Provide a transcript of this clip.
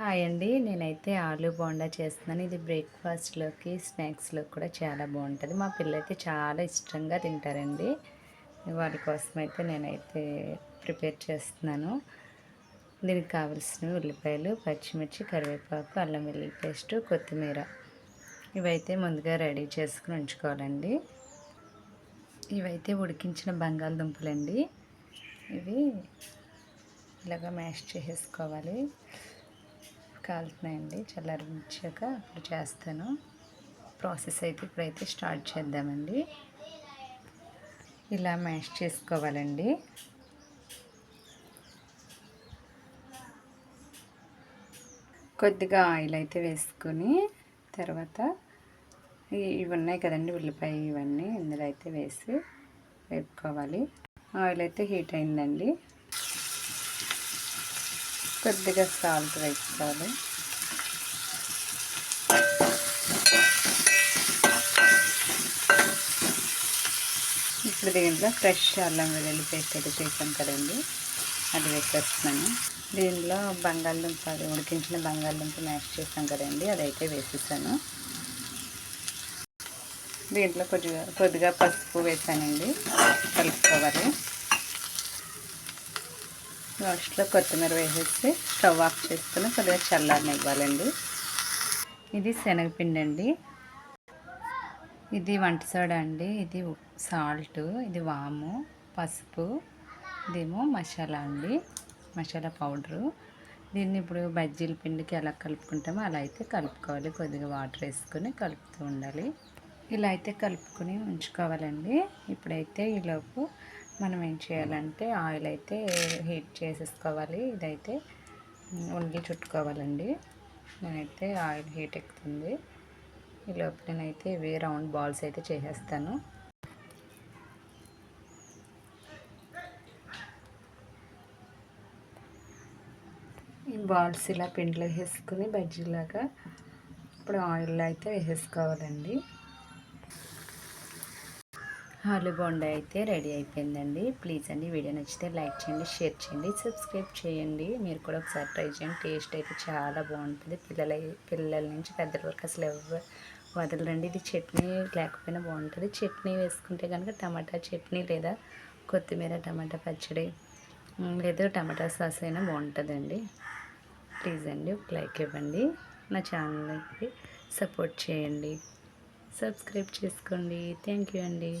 Hi అండి. నేనైతే ఆలు బోండా చేస్తున్నాను. ఇది బ్రేక్ఫాస్ట్లోకి స్నాక్స్లోకి కూడా చాలా బాగుంటుంది. మా పిల్లలైతే చాలా ఇష్టంగా తింటారండి. వాళ్ళ కోసం అయితే నేనైతే ప్రిపేర్ చేస్తున్నాను. దీనికి కావలసినవి ఉల్లిపాయలు పచ్చిమిర్చి కరివేపాకు అల్లం వెల్లుల్లి పేస్ట్ కొత్తిమీర. ఇవైతే ముందుగా రెడీ చేసుకుని ఉంచుకోవాలండి. ఇవైతే ఉడికించిన బంగాళదుంపలండి. ఇవి ఇలాగ మ్యాష్ చేసేసుకోవాలి. కాలుతున్నాయండి. చల్లారించాక అప్పుడు చేస్తాను. ప్రాసెస్ అయితే ఇప్పుడైతే స్టార్ట్ చేద్దామండి. ఇలా మ్యాష్ చేసుకోవాలండి. కొద్దిగా ఆయిల్ అయితే వేసుకొని తర్వాత ఇవి ఉన్నాయి కదండి ఉల్లిపాయ ఇవన్నీ ఇందులో అయితే వేసి వేపుకోవాలి. ఆయిల్ అయితే హీట్ అయిందండి. కొద్దిగా సాల్ట్ వేసుకోవాలి ఇప్పుడు దీంట్లో ఫ్రెష్ అల్లం వెల్లుల్లి పేస్ట్ అయితే చేసాం కదండి. అది వేసేస్తున్నాను. దీనిలో బంగాళదుంప అది ఉడికించిన బంగాళదుంప మ్యాష్ చేసాం కదండి. అదైతే వేసేసాను. దీంట్లో కొద్దిగా కొద్దిగా పసుపు వేసానండి. కలుపుకోవాలి. లాస్ట్లో కొత్తిమీర వేసేసి స్టవ్ ఆఫ్ చేసుకుని కొద్దిగా చల్లారని ఇవ్వాలండి. ఇది శనగపిండి అండి. ఇది వంట సోడా అండి. ఇది సాల్ట్ ఇది వాము పసుపు ఇదేమో మసాలా అండి. మసాలా పౌడరు. దీన్ని ఇప్పుడు బజ్జీల పిండికి ఎలా కలుపుకుంటామో అలా అయితే కలుపుకోవాలి. కొద్దిగా వాటర్ వేసుకొని కలుపుతూ ఉండాలి. ఇలా అయితే కలుపుకొని ఉంచుకోవాలండి. ఇప్పుడైతే ఈలోపు మనం ఏం చేయాలంటే ఆయిల్ అయితే హీట్ చేసేసుకోవాలి. ఇదైతే ఉండి చుట్టుకోవాలండి. నేనైతే ఆయిల్ హీట్ ఎక్కుతుంది. ఈ లోపు నేనైతే ఇవి రౌండ్ బాల్స్ అయితే చేసేస్తాను. ఈ బాల్స్ ఇలా పిండిలో వేసుకుని బజ్జీలాగా ఇప్పుడు ఆయిల్ అయితే వేసేసుకోవాలండి. ఆలు బొండ అయితే రెడీ అయిపోయిందండి. ప్లీజ్ అండి వీడియో నచ్చితే లైక్ చేయండి షేర్ చేయండి సబ్స్క్రైబ్ చేయండి. మీరు కూడా ఒకసారి ట్రై చేయండి. టేస్ట్ అయితే చాలా బాగుంటుంది. పిల్లల పిల్లల నుంచి పెద్దల వరకు అసలు ఎవరు వదలరండి. ఇది చట్నీ లేకపోయినా బాగుంటుంది. చట్నీ వేసుకుంటే కనుక టమాటా చట్నీ లేదా కొత్తిమీర టమాటా పచ్చడి లేదా టమాటా సాస్ అయినా బాగుంటుందండి. ప్లీజ్ అండి ఒక లైక్ ఇవ్వండి. నా ఛానల్కి సపోర్ట్ చేయండి. సబ్స్క్రైబ్ చేసుకోండి. థ్యాంక్ యూ అండి.